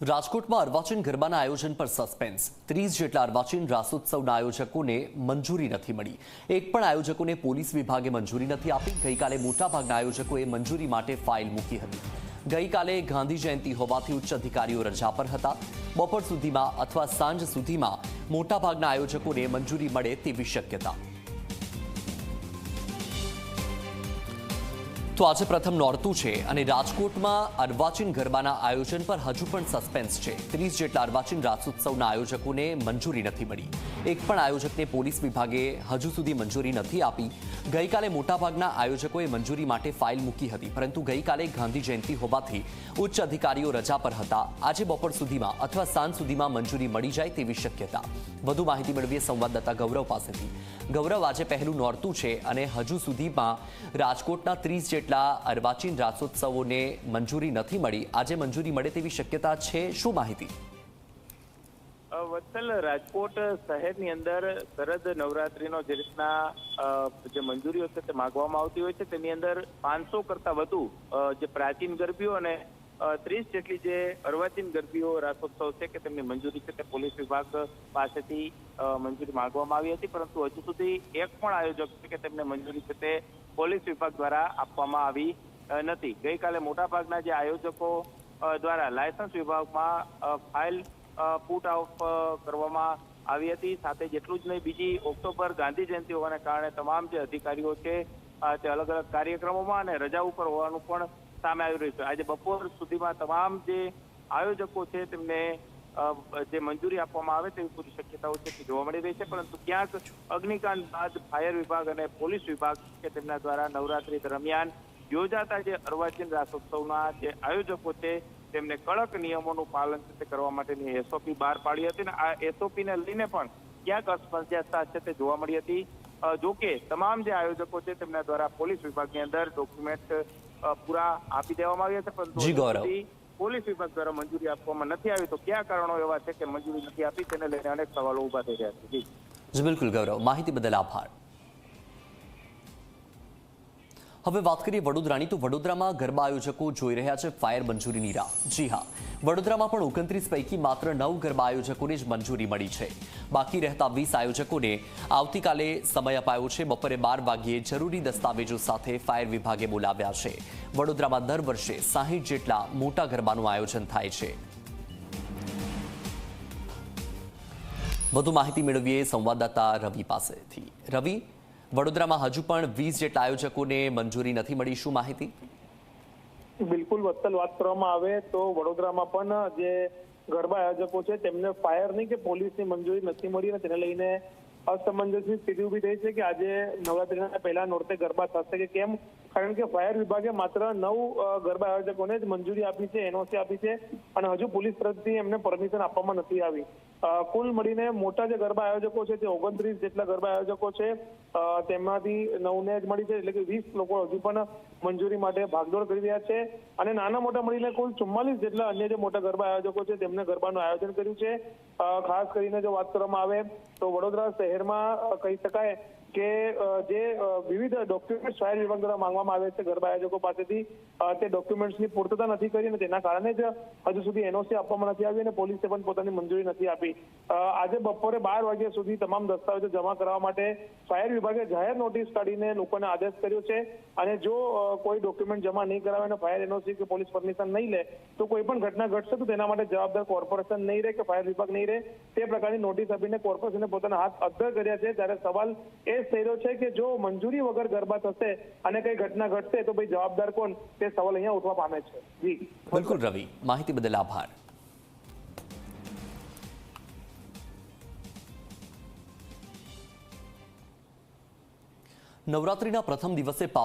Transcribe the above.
રાજકોટમાં અર્વાચીન ગરબાના આયોજન પર સસ્પેન્સ ત્રીસ જેટલા અર્વાચીન રાસોત્સવના આયોજકોને મંજૂરી નથી મળી. એક પણ આયોજકોને પોલીસ વિભાગે મંજૂરી નથી આપી. ગઈકાલે મોટાભાગના આયોજકોએ મંજૂરી માટે ફાઇલ મૂકી હતી. ગઈકાલે ગાંધી જયંતિ હોવાથી ઉચ્ચ અધિકારીઓ રજા પર હતા. બપોર સુધીમાં અથવા સાંજ સુધીમાં મોટાભાગના આયોજકોને મંજૂરી મળે તેવી શક્યતા. તો આજે પ્રથમ નોરતું છે અને રાજકોટમાં અર્વાચીન ગરબાના આયોજન પર હજુ પણ સસ્પેન્સ છે. ત્રીસ જેટલા અર્વાચીન રાસોત્સવના આયોજકોને મંજૂરી નથી મળી. એક પણ આયોજકને પોલીસ વિભાગે હજુ સુધી મંજૂરી નથી આપી. ગઈકાલે મોટાભાગના આયોજકોએ મંજૂરી માટે ફાઇલ મૂકી હતી, પરંતુ ગઈકાલે ગાંધી જયંતિ હોવાથી ઉચ્ચ અધિકારીઓ રજા પર હતા. આજે બપોર સુધીમાં અથવા સાંજ સુધીમાં મંજૂરી મળી જાય તેવી શક્યતા. વધુ માહિતી મેળવીએ સંવાદદાતા ગૌરવ પાસેથી. ગૌરવ, આજે પહેલું નોરતું છે અને હજુ સુધીમાં રાજકોટના ત્રીસ જેટલા અર્વાચીન રાસોત્સવોને મંજૂરી નથી મળી? આજે મંજૂરી મળે તેવી શક્યતા છે. શું માહિતી? વત્સલ, રાજકોટ શહેરની અંદર શરદ નવરાત્રીનો જે રીતના જે મંજૂરીઓ છે તે માગવામાં આવતી હોય છે, તેની અંદર પાંચસો કરતા વધુ જે પ્રાચીન ગરબીઓ અને ત્રીસ જેટલી જે અર્વાચીન ગરબીઓ રાસોત્સવ છે કે તેમની મંજૂરી છે તે પોલીસ વિભાગ પાસેથી મંજૂરી માંગવામાં આવી હતી. પરંતુ હજુ સુધી એક પણ આયોજક છે કે તેમને મંજૂરી છે તે પોલીસ વિભાગ દ્વારા આપવામાં આવી નથી. ગઈકાલે મોટાભાગના જે આયોજકો દ્વારા લાયસન્સ વિભાગમાં ફાઇલ પુટ ઓફ કરવામાં આવી હતી. સાથે જેટલું જ નહીં, બીજી ઓક્ટોબર ગાંધી જયંતિ હોવાને કારણે તમામ જે અધિકારીઓ છે તે અલગ અલગ કાર્યક્રમોમાં અને રજા ઉપર હોવાનું પણ સામે આવી રહ્યું છે. આજે બપોર સુધીમાં તમામ જે આયોજકો છે તેમને જે મંજૂરી આપવામાં આવે તેવી પૂરી શક્યતાઓ છે તે જોવા મળી રહી છે. પરંતુ ક્યાંક અગ્નિકાંડ બાદ ફાયર વિભાગ અને પોલીસ વિભાગ કે તેમના દ્વારા નવરાત્રી દરમિયાન યોજાતા જે અર્વાચીન રાસોત્સવના જે આયોજકો છે તેમને કડક નિયમોનું પાલન તે કરવા માટેની એસઓપી બહાર પાડી હતી અને આ એસઓપીને લઈને પણ ક્યાંક અસ્પર્ધ્યતા છે તે જોવા મળી હતી. જોકે તમામ જે આયોજકો છે તેમના દ્વારા પોલીસ વિભાગની અંદર ડોક્યુમેન્ટ પૂરા આપી દેવામાં આવ્યા છે પરંતુ જી, ગૌરવ. પોલીસ વિભાગ દ્વારા મંજૂરી આપવામાં નથી આવી. તો કયા કારણો એવા છે કે મંજૂરી નથી આપી? તેને લઈને અનેક સવાલો ઊભા થઈ રહ્યા છે. જી. જી બિલકુલ ગૌરવ. માહિતી બદલ આભાર. હવે વાત કરીએ વડોદરાની, તો વડોદરામાં ગરબા આયોજકો જોઈ રહ્યા છે ફાયર મંજૂરીની રાહ. જી હા, વડોદરામાં પણ ઓગણત્રીસ પૈકી માત્ર નવ ગરબા આયોજકોને જ મંજૂરી મળી છે. બાકી રહેતા વીસ આયોજકોને આવતીકાલે સમય અપાયો છે. બપોરે બાર વાગ્યે જરૂરી દસ્તાવેજો સાથે ફાયર વિભાગે બોલાવ્યા છે. વડોદરામાં દર વર્ષે સાહીઠ જેટલા મોટા ગરબાનું આયોજન થાય છે. વધુ માહિતી મેળવીએ સંવાદદાતા રવિ પાસેથી. રવિ વડોદરામાં હજુ પણ વીસ જેટલા આયોજકોને મંજૂરી નથી મળી. શું માહિતી? બિલકુલ વત્તલ વાત કરવામાં આવે તો વડોદરામાં પણ જે ગરબા આયોજકો છે, તેમને ફાયરની કે પોલીસની મંજૂરી નથી મળી અને તેને લઈને અસમંજસની સ્થિતિ ઊભી થઈ છે કે આજે નવરાત્રીના પહેલા નોરતે ગરબા થશે કે કેમ? કારણ કે ફાયર વિભાગે માત્ર નવ ગરબા આયોજકોને જ મંજૂરી આપી છે, એનઓસી આપી છે અને હજુ પોલીસ તરફથી એમને પરમિશન આપવામાં નથી આવી. કુલ મળીને મોટા જે ગરબા આયોજકો છે તે ઓગણત્રીસ જેટલા ગરબા આયોજકો છે તેમાંથી નવને જ મળી છે, એટલે કે વીસ લોકો હજુ પણ મંજૂરી માટે ભાગદોડ કરી રહ્યા છે. અને નાના મોટા મળીને કુલ ચુમ્માલીસ જેટલા અન્ય જે મોટા ગરબા આયોજકો છે, તેમને ગરબાનું આયોજન કર્યું છે. ખાસ કરીને જો વાત કરવામાં આવે તો વડોદરા શહેરમાં કહી શકાય કે જે વિવિધ ડોક્યુમેન્ટ ફાયર વિભાગ દ્વારા માંગવામાં આવે છે ગરબા આયોજકો પાસેથી તે ડોક્યુમેન્ટ્સની પૂર્તતા નથી કરી અને તેના કારણે જ હજુ સુધી એનઓસી આપવામાં નથી આવી અને પોલીસે પણ પોતાની મંજૂરી નથી આપી. આજે બપોરે બાર વાગ્યા સુધી તમામ દસ્તાવેજો જમા કરવા માટે ફાયર વિભાગે જાહેર નોટિસ કાઢીને લોકોને આદેશ કર્યો છે અને જો કોઈ ડોક્યુમેન્ટ જમા નહીં કરાવે અને ફાયર એનઓસી કે પોલીસ પરમિશન નહીં લે, તો કોઈ પણ ઘટના ઘટશે તો તેના માટે જવાબદાર કોર્પોરેશન નહીં રહે કે ફાયર વિભાગ નહીં રહે. તે પ્રકારની નોટિસ આપીને કોર્પોરેશને પોતાના હાથ અદ્ધર કર્યા છે. ત્યારે સવાલ એ જ થઈ રહ્યો છે કે જો મંજૂરી વગર ગરબા થશે અને કઈ ઘટના ઘટશે, તો ભાઈ જવાબદાર કોણ? તે સવાલ અહીંયા ઉઠવા પામે છે. જી. બિલકુલ રવિ, માહિતી બદલ આભાર. નવરાત્રીના પ્રથમ દિવસે